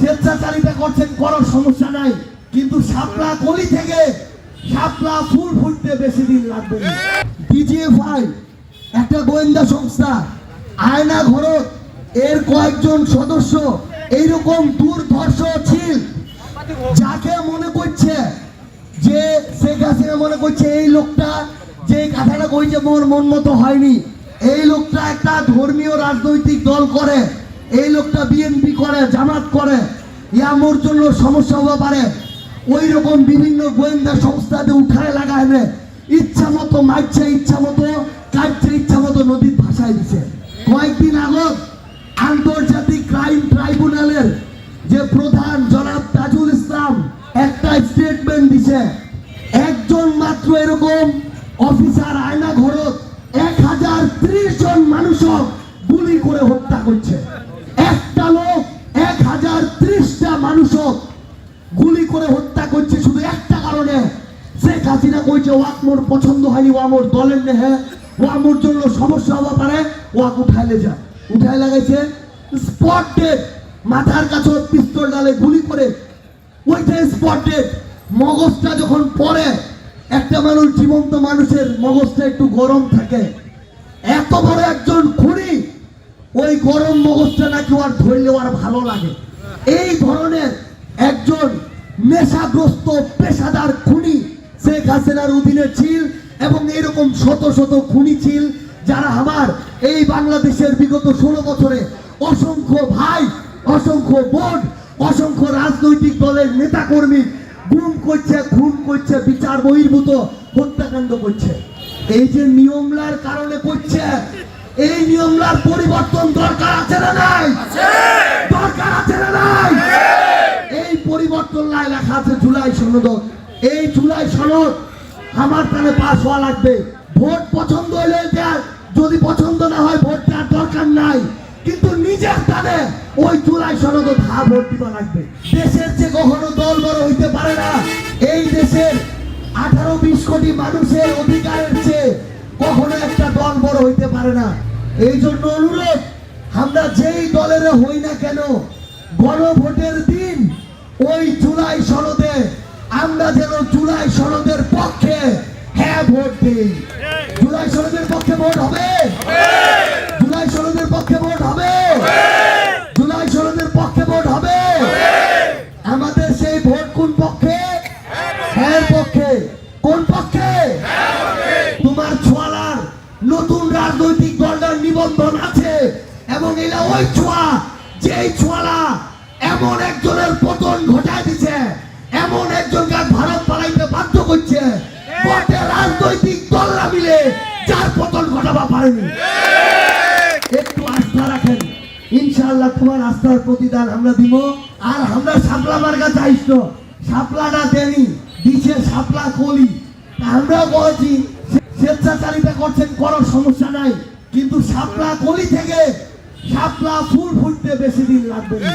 স্বেচ্ছাচারিতা করছেন, কোনো সমস্যা নাই। কিন্তু শাপলা কলি থেকে শাপলা ফুল ফুটতে বেশি দিন লাগবে ডিজিএফআই, একটা গোয়েন্দা সংস্থা, আয়না ঘরত, এর কয়েকজন সদস্য এইরকম দুর্ধর্ষ ছিল যাকে মনে করছে যে, শেখ হাসিনা মনে করছে এই লোকটা যে কথাটা কইছে, মোর মন মতো হয়নি। এই লোকটা একটা ধর্মীয় রাজনৈতিক দল করে। এই লোকটা বিএনপি করে, জামাত করে ইয়া মোর জন্য সমস্যা হতে পারে। ওই রকম বিভিন্ন গোয়েন্দা সংস্থাতে উঠায় লাগায় নে। ইচ্ছা মতো মারছে, ইচ্ছা মতো কাটছে, ইচ্ছা মতো নদীর ভাষায় দিছে। কয়েকদিন আগত আন্তর্জাতিক ক্রাইম ট্রাইব্যুনালের যে প্রধান জনাব তাজুল ইসলাম একটা স্টেটমেন্ট দিছে। একজন মাত্র এরকম অফিসার আয়না ঘরত, এক হাজার ত্রিশ জন মানুষক গুলি করে হত্যা করছে। মানুষক গুলি করে হত্যা করছে শুধু একটা কারণে। শেখ হাসিনা কইছে, ওয়াক মোর পছন্দ হয়নি ও আমার দলের নেহে। ও আমার জন্য সমস্যা হতে পারে, ওয়াক উঠাইলে যায় উঠাই লাগাইছে স্পট ডেট। মাথার কাছে পিস্তল ডালে গুলি করে। ওইটাই স্পট ডেট। মগজটা যখন পড়ে, একটা মানুষ জীবন্ত মানুষের মগজটা একটু গরম থাকে। এত বড় একজন খুনি, ওই গরম মগজটা নাকি আর ধরলে আর ভালো লাগে। এই ধরনের একজন নেশাগ্রস্ত পেশাদার খুনি শেখ হাসিনার অধীনে ছিল এবং এরকম শত শত খুনি ছিল যারা আমার এই বাংলাদেশের বিগত ষোলো বছরে অসংখ্য ভাই, অসংখ্য বোন, অসংখ্য রাজনৈতিক দলের নেতাকর্মী গুম করছে, খুন করছে, বিচার বহির্ভূত, হত্যাকাণ্ড করছে। এই যে নিয়মলার কারণে করছে, এই নিয়মলার পরিবর্তন দরকার আছে না নাই দরকার আছে না নাই এই পরিবর্তন লাই লেখা আছে জুলাই এই জুলাই সনদ আমার কানে পাস হওয়া লাগবে। ভোট পছন্দ দেয়, যদি পছন্দ না হয় ভোট দেওয়ার দরকার নাই। কিন্তু নিজের টানে ওই জুলাই সনদ ধা ভোট দিবা লাগবে। দেশের যে কখনো দল বড় হইতে পারে না, এই দেশের আঠারো বিশ কোটি মানুষের অধিকারের চেয়ে কখনো একটা দল বড় হইতে পারে না। এই জন্য অনুরোধ, আমরা যেই দলের হই না কেন, গণভোটের দিন ওই জুলাই সনদে আমরা যেন জুলাই সনদের পক্ষে হ্যাঁ ভোট দিই। জুলাই সনদের পক্ষে ভোট হবে? জুলাই সনদের পক্ষে ভোট হবে? জুলাই সনদের পক্ষে ভোট হবে? আমাদের সেই ভোট কোন পক্ষে? হ্যাঁ পক্ষে। কোন পক্ষে? তোমার ছোয়ালার নতুন রাজনৈতিক দলটার নিবন্ধন আছে এবং এটা ওই ছোঁয়া, যেই ছোয়ালা এমন একজনের পতন ঘটায় দিছে। এমন একজনকে ভারত পালাইতে বাধ্য করছে। গোটে রাজনৈতিক দলরা মিলে যার পতন ঘটাবা পারেনি। একটু আস্থা রাখেন। ইনশাআল্লাহ তোমার আস্থার প্রতিদান আমরা দিব। আর আমরা সাপলা মার্কা চাইছ। সাপলাটা দেনি দিছে সাপলা কলি। তা আমরাও বলছি স্বেচ্ছাচারিতা করছেন কোনো সমস্যা নাই। কিন্তু সাপলা কলি থেকে সাপলা ফুল ফুটতে বেশি দিন লাগবে না।